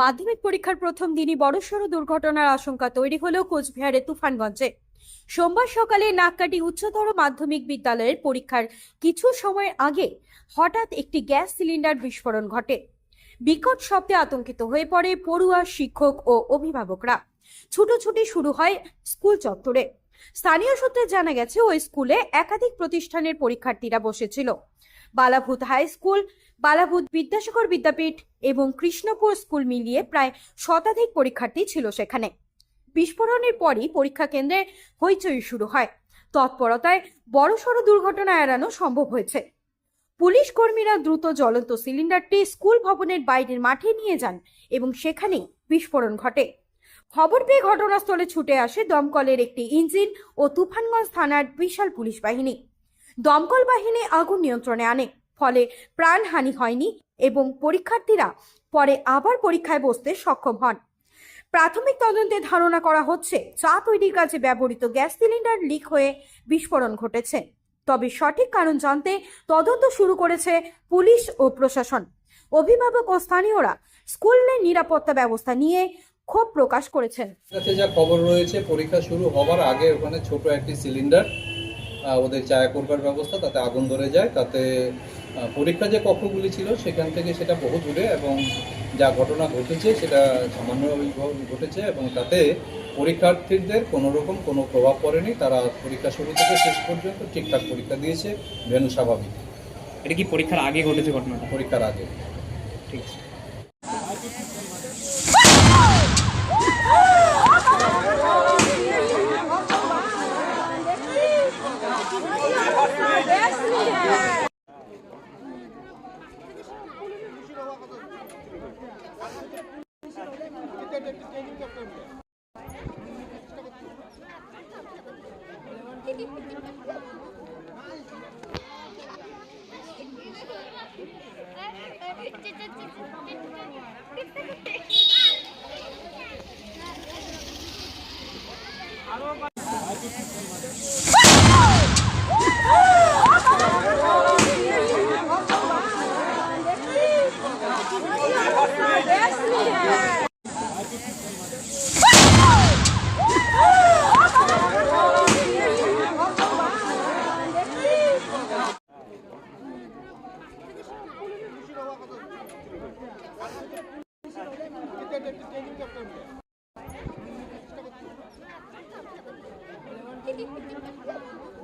মাধ্যমিক পরীক্ষার প্রথম দিনই বড়সড় দুর্ঘটনার আশঙ্কা তৈরি হলো কোচবিহারের তুফানগঞ্জে। সোমবার সকালে নাককাটি উচ্চতর মাধ্যমিক বিদ্যালয়ের পরীক্ষার কিছু সময় আগে হঠাৎ একটি গ্যাস সিলিন্ডার বিস্ফোরণ ঘটে। বিকট শব্দে আতঙ্কিত হয়ে পড়ে পড়ুয়া শিক্ষক ও অভিভাবকরা। ছুটোছুটি শুরু হয় স্কুল চত্বরে। স্থানীয় সূত্রে জানা গেছে, ওই স্কুলে একাধিক প্রতিষ্ঠানের পরীক্ষার্থীরা বসেছিল। বালাভূত হাই স্কুল, বালাভূত বিদ্যাসাগর বিদ্যাপীঠ এবং কৃষ্ণপুর স্কুল মিলিয়ে প্রায় শতাধিক পরীক্ষার্থী ছিল সেখানে। বিস্ফোরণের পরই পরীক্ষা কেন্দ্রে হইচই শুরু হয়। তৎপরতায় বড়সড় দুর্ঘটনা এড়ানো সম্ভব হয়েছে। পুলিশ কর্মীরা দ্রুত জ্বলন্ত সিলিন্ডারটি স্কুল ভবনের বাইরের মাঠে নিয়ে যান এবং সেখানেই বিস্ফোরণ ঘটে। খবর পেয়ে ঘটনাস্থলে ছুটে আসে দমকলের একটি ইঞ্জিন ও তুফানগঞ্জ থানার বিশাল পুলিশ বাহিনী। দমকল বাহিনী আগুন নিয়ন্ত্রণে আনে, ফলে প্রাণহানি হয়নি এবং পরীক্ষার্থীরা পরে আবার পরীক্ষায় বসতে সক্ষম হন। প্রাথমিক তদন্তে ধারণা করা হচ্ছে, চা তৈরির কাজে ব্যবহৃত গ্যাস সিলিন্ডার লিক হয়ে বিস্ফোরণ ঘটেছে। তবে সঠিক কারণ জানতে তদন্ত শুরু করেছে পুলিশ ও প্রশাসন। অভিভাবক ও স্থানীয়রা স্কুলের নিরাপত্তা ব্যবস্থা নিয়ে ক্ষোভ প্রকাশ করেছেন। যা খবর রয়েছে, পরীক্ষা শুরু হবার আগে ওখানে ছোট একটি সিলিন্ডার ওদের চায়া করবার ব্যবস্থা তাতে আগুন ধরে যায় তাতে পরীক্ষা যে কক্ষগুলি ছিল সেখান থেকে সেটা বহু দূরে এবং যা ঘটনা ঘটেছে সেটা সামান্যভাবে ঘটেছে এবং তাতে পরীক্ষার্থীদের কোনো রকম কোনো প্রভাব পড়েনি। তারা পরীক্ষা শুরু থেকে শেষ পর্যন্ত ঠিকঠাক পরীক্ষা দিয়েছে ভেনু স্বাভাবিক। এটা কি পরীক্ষার আগে ঘটেছে ঘটনাটা? পরীক্ষার আগে। ঠিক আছে। আরও Thank you.